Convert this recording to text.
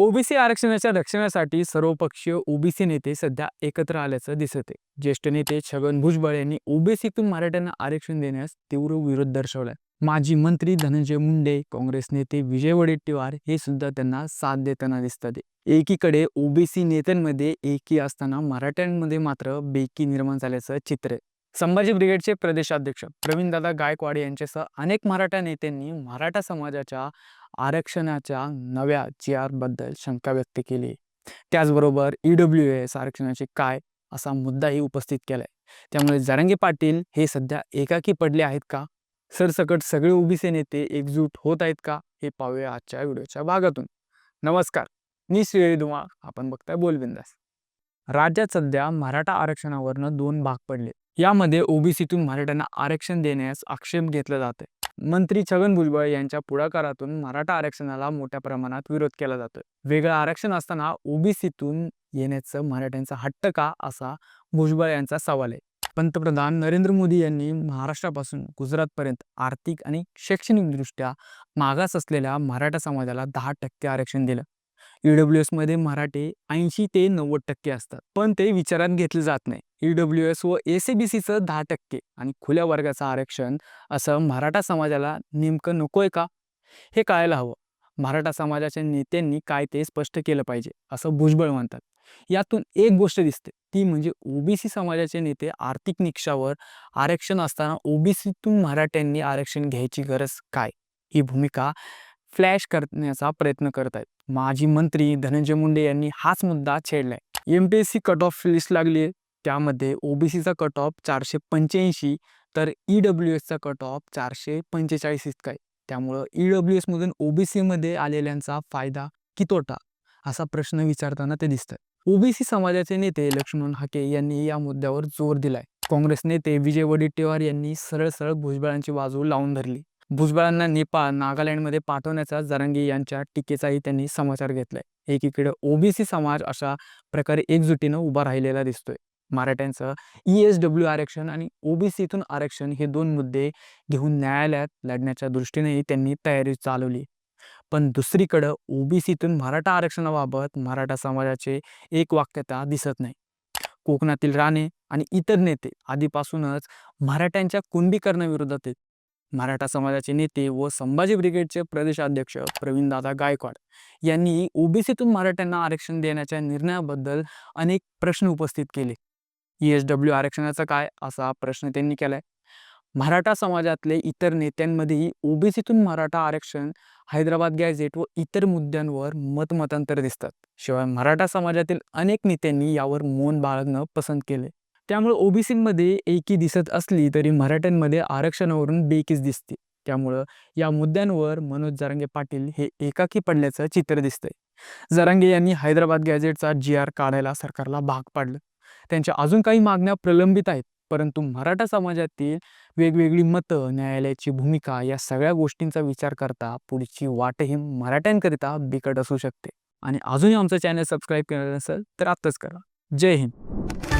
OBC आरक्षणाच्या रक्षणासाठी सर्वपक्षीय ओबीसी नेते सध्या एकत्र आल्याचं दिसत आहे ज्येष्ठ नेते छगन भुजबळ यांनी ओबीसीतून मराठ्यांना आरक्षण देण्यास तीव्र विरोध दर्शवलाय. माजी मंत्री धनंजय मुंडे काँग्रेस नेते विजय वडेट्टीवार हे सुद्धा त्यांना साथ देताना दिसतात. एकीकडे ओबीसी नेत्यांमध्ये एकी असताना मराठ्यांमध्ये मात्र बेकी निर्माण झाल्याचं चित्र आहे. संभाजी ब्रिगेडचे प्रदेशाध्यक्ष प्रवीणदादा गायकवाड यांच्यासह अनेक मराठा नेत्यांनी मराठा समाजाच्या आरक्षणाच्या नव्या जी आरबद्दल शंका व्यक्त केली. त्याचबरोबर ई डब्ल्यू एस आरक्षणाचे काय असा मुद्दाही उपस्थित केलाय. त्यामुळे जरांगे पाटील हे सध्या एकाकी पडले आहेत का? सरसकट सगळे ओबीसी नेते एकजूट होत आहेत का? हे पाहूया आजच्या व्हिडिओच्या भागातून. नमस्कार मी श्री धुमा आपण बघताय बोलबिंदास. राज्यात सध्या मराठा आरक्षणावरनं दोन भाग पडले यामध्ये ओबीसीतून मराठ्यांना आरक्षण देण्यास आक्षेप घेतला जात मंत्री छगन भुजबळ यांच्या पुढाकारातून मराठा आरक्षणाला मोठ्या प्रमाणात विरोध केला जातोय. वेगळं आरक्षण असताना ओबीसीतून येण्याचं मराठ्यांचा हट्ट का असा भुजबळ यांचा सवाल आहे. पंतप्रधान नरेंद्र मोदी यांनी महाराष्ट्रापासून गुजरातपर्यंत आर्थिक आणि शैक्षणिकदृष्ट्या मागास असलेल्या मराठा समाजाला दहा टक्के आरक्षण दिलं. ईडब्ल्यू एसमध्ये मराठे ऐंशी ते नव्वद टक्के असतात. पण ते विचारात घेतले जात नाही. ईडब्ल्यू एस व ए सी बी सीचं दहा टक्के आणि खुल्या वर्गाचं आरक्षण असं मराठा समाजाला नेमकं नकोय का? हे कळायला हवं. मराठा समाजाच्या नेत्यांनी काय ते स्पष्ट केलं पाहिजे असं भुजबळ म्हणतात. यातून एक गोष्ट दिसते ती म्हणजे ओबीसी समाजाचे नेते आर्थिक निकषावर आरक्षण असताना ओबीसीतून मराठ्यांनी आरक्षण घ्यायची गरज काय? ही भूमिका फ्लॅश करण्याचा प्रयत्न करत आहेत माजी मंत्री धनंजय मुंडे यांनी हाच मुद्दा छेडलाय. M P S C cut off list लागली आहे त्यामध्ये ओबीसीचा कट ऑफ चारशे पंच्याऐंशी तर ई डब्ल्यू एसचा कट ऑफ चारशे पंचेचाळीस इतका आहे त्यामुळं ई डब्ल्यू एसमधून ओबीसीमध्ये आलेल्यांचा फायदा की तोटा असा प्रश्न विचारताना ते दिसतात ओबीसी समाजाचे नेते लक्ष्मण हाके यांनी या मुद्द्यावर जोर दिलाय. काँग्रेस नेते विजय वडेट्टीवार यांनी सरळ सरळ भुजबळांची बाजू लावून धरली. भुजबळांना नेपाळ नागालँडमध्ये पाठवण्याचा जरांगी यांच्या टीकेचाही त्यांनी समाचार घेतलाय. एकीकडे ओबीसी समाज अशा प्रकारे एकजुटीनं उभा राहिलेला दिसतोय. मराठ्यांचं ई एस डब्ल्यू आरक्षण आणि ओबीसीतून आरक्षण हे दोन मुद्दे घेऊन न्यायालयात लढण्याच्या दृष्टीनेही त्यांनी तयारी चालवली. पण दुसरीकडं ओबीसीतून मराठा आरक्षणाबाबत मराठा समाजाचे एक वाक्यता दिसत नाही. कोकणातील राणे आणि इतर नेते आधीपासूनच मराठ्यांच्या कुंडीकरणाविरोधात आहेत. मराठा समाजाचे नेते व संभाजी ब्रिगेडचे प्रदेशाध्यक्ष प्रवीणदादा गायकवाड यांनी ओबीसीतून मराठ्यांना आरक्षण देण्याच्या निर्णयाबद्दल अनेक प्रश्न उपस्थित केले. ई एस डब्ल्यू आरक्षणाचा काय असा प्रश्न त्यांनी केलाय? मराठा समाजातले इतर नेत्यांमध्येही ओबीसीतून मराठा आरक्षण हैदराबाद गॅझेट व इतर मुद्द्यांवर मतमतांतर दिसतात. शिवाय मराठा समाजातील अनेक नेत्यांनी यावर मौन बाळगणं पसंत केले त्यामुळे ओबीसीमध्ये एकी दिसत असली तरी मराठ्यांमध्ये आरक्षणावरून बेकीच दिसते. त्यामुळं या मुद्द्यांवर मनोज जरांगे पाटील हे एकाकी पडल्याचं चित्र दिसतंय. जरांगे यांनी हैदराबाद गॅझेटचा जी आर काढायला सरकारला भाग पाडलं. त्यांच्या अजून काही मागण्या प्रलंबित आहेत परंतु मराठा समाजातील वेगवेगळी मतं न्यायालयाची भूमिका या सगळ्या गोष्टींचा विचार करता पुढची वाटही मराठ्यांकरिता बिकट असू शकते. आणि अजूनही आमचं चॅनल सबस्क्राईब केलं नसेल तर आत्ताच करा. जय हिंद.